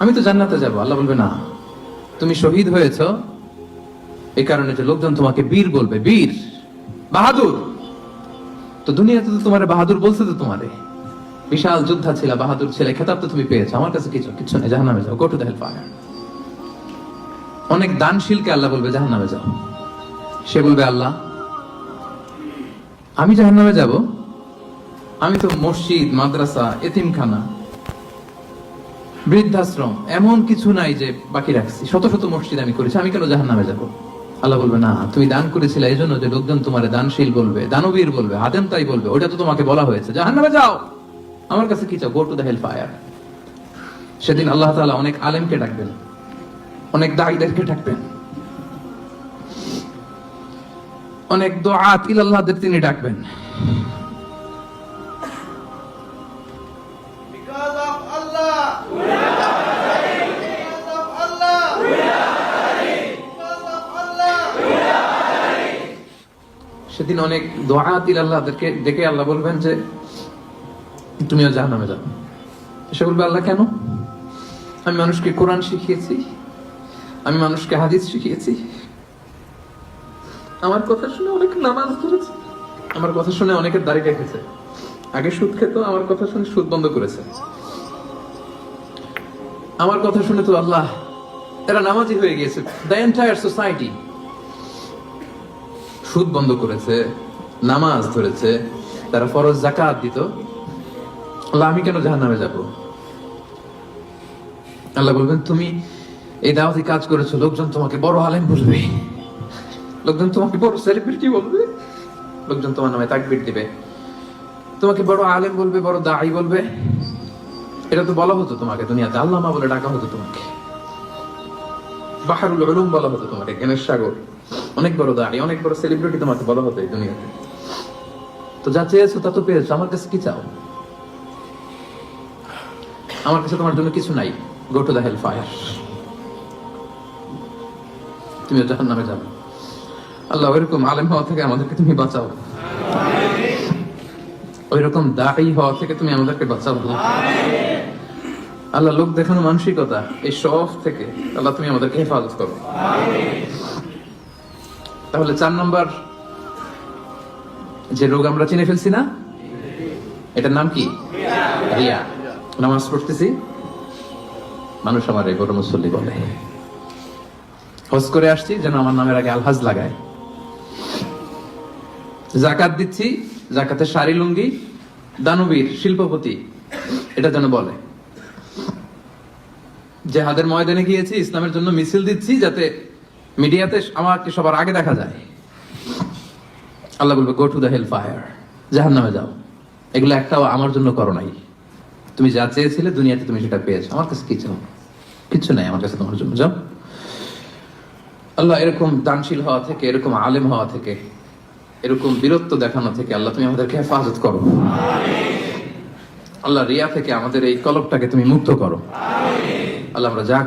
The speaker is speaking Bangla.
আমি তো জান্নাতে যাব, আল্লাহ বলবে না। তুমি শহীদ হয়েছ এই কারণে যে লোকজন তোমাকে বীর বলবে, বীর, বাহাদুর। তো দুনিয়াতে তো তোমার বাহাদুর বলছে তো তোমারে। বিশাল যোদ্ধা ছিল, বাহাদুর ছেলে, খেতাব তো তুমি পেয়েছ, আমার কাছে কিছু কিছু নেই, জাহান্নামে যাও গো টু দ্য হেলফায়ার অনেক দানশীলকে আল্লাহ বলবে, জাহান্নামে যাও। সে বলবে, আল্লাহ, আমি জাহান্নামে যাব। আমি তো মসজিদ, মাদ্রাসা, এতিমখানা বৃদ্ধাশ্রম, এমন কিছু নাই যে বাকি রাখছি। শত শত মসজিদ আমি করেছি, আমি কেন জাহান নামে যাব? আল্লাহ বলবে, না, তুমি দান করেছিলে এই জন্য যে লোকজন তোমার দানশীল বলবে, দানবীর বলবে, আদেম তাই বলবে ওটা তো তোমাকে বলা হয়েছে। জাহান নামে যাও! আমার কাছে কি চাও? Go to the hell fire সেদিন আল্লাহ তাআলা অনেক আলেমকে ডাকবেন, অনেক দায়ীদেরকে ডাকবেন। অনেক দোয়াত ইলাল্লাহদের তিনি ডাকবেন। সেদিন অনেক দোয়াত ইলাল্লাহদেরকে ডেকে আল্লাহ বলবেন যে, তুমিও যা জাহান্নামে যাও। সে বলবে, আল্লাহ, কেন? আমি মানুষকে কোরআন শিখিয়েছি, আমি মানুষকে হাদিস শিখিয়েছি। আমার কথা শুনে অনেক নামাজ ধরেছে আমার কথা শুনে অনেকের দাড়ি রেখেছে আগে সুদ খেত, আমার কথা শুনে সুদ বন্ধ করেছে। আমার কথা শুনে তো আল্লাহ, এরা নামাজি হয়ে গিয়েছে। দ্য এন্টায়ার সোসাইটি সুদ বন্ধ করেছে, নামাজ ধরেছে, তারা ফরজ জাকাত দিত, আল্লাহ, আমি কেন জাহান্নামে যাব? আল্লাহ বলবেন, তুমি এই দাওয়াতি কাজ করেছ, লোকজন তোমাকে বড় আলেম বলবে। লোকজন তোমাকে বড় সেলিব্রিটি বলবে। লোকজন তোমার নামে তাকবির দিবে। তোমাকে বড় আলেম বলবে, বড় দায়ী বলবে। এটা তো বলা হতো তোমাকে, দুনিয়াতে আল্লামা বলে ডাকা হতো তোমাকে। বাহারুল উলুম বলা হতো তোমাকে জ্ঞানের সাগর। অনেক বড় দাঁড়ি, অনেক বড় সেলিব্রিটি তোমাকে বলা হতো এই দুনিয়াতে। তো যা চেয়েছো তা তো পেয়েছ, আমার কাছে কি চাও? আমার কাছে তোমার জন্য কিছু নাই go to the hell fire তুমি জাহান নামে যাবে। আল্লাহ ওইরকম আলেম হওয়া থেকে আমাদেরকে তুমি বাঁচাও। ওইরকম দায়ী হওয়া থেকে তুমি আমাদেরকে বাঁচাও। আল্লাহ। লোক দেখানো মানসিকতা, এই শখ থেকে আল্লাহ তুমি আমাদেরকে হেফাজত করো। তাহলে চার নম্বর যে রোগ আমরা চিনে ফেলছি না? এটার নাম কি? রিয়া। নামাজ পড়তেছি। মানুষ আমার এই বড় মুসল্লি বলে। হজ করে আসছি, যেন আমার নামের আগে আলহাজ লাগায়। জাকাত দিচ্ছি, জাকাতের শাড়ি, লুঙ্গি, দানবীর, শিল্পপতি, এটা যেন বলে। জেহাদের ময়দানে গিয়েছি, ইসলামের জন্য মিছিল দিচ্ছি, যাতে মিডিয়াতে আমাকে সবার আগে দেখা যায়। আল্লাহ বলবে go to the hell fire জাহান নামে যাও। এগুলো একটাও আমার জন্য করো নাই। তুমি যা চেয়েছিলে দুনিয়াতে তুমি সেটা পেয়েছ। আমার কাছে কি চাও? কিচ্ছু নাই আমার কাছে তোমার জন্য। যাও। আল্লাহ এরকম দানশীল হওয়া থেকে, এরকম আলেম হওয়া থেকে, এরকম বীরত্ব দেখানো থেকে আল্লাহ তুমি আমাদেরকে হেফাজত করো। আল্লাহ রিয়া থেকে আমাদের এই কলবটাকে তুমি মুক্ত করো। আল্লাহ আমরা যা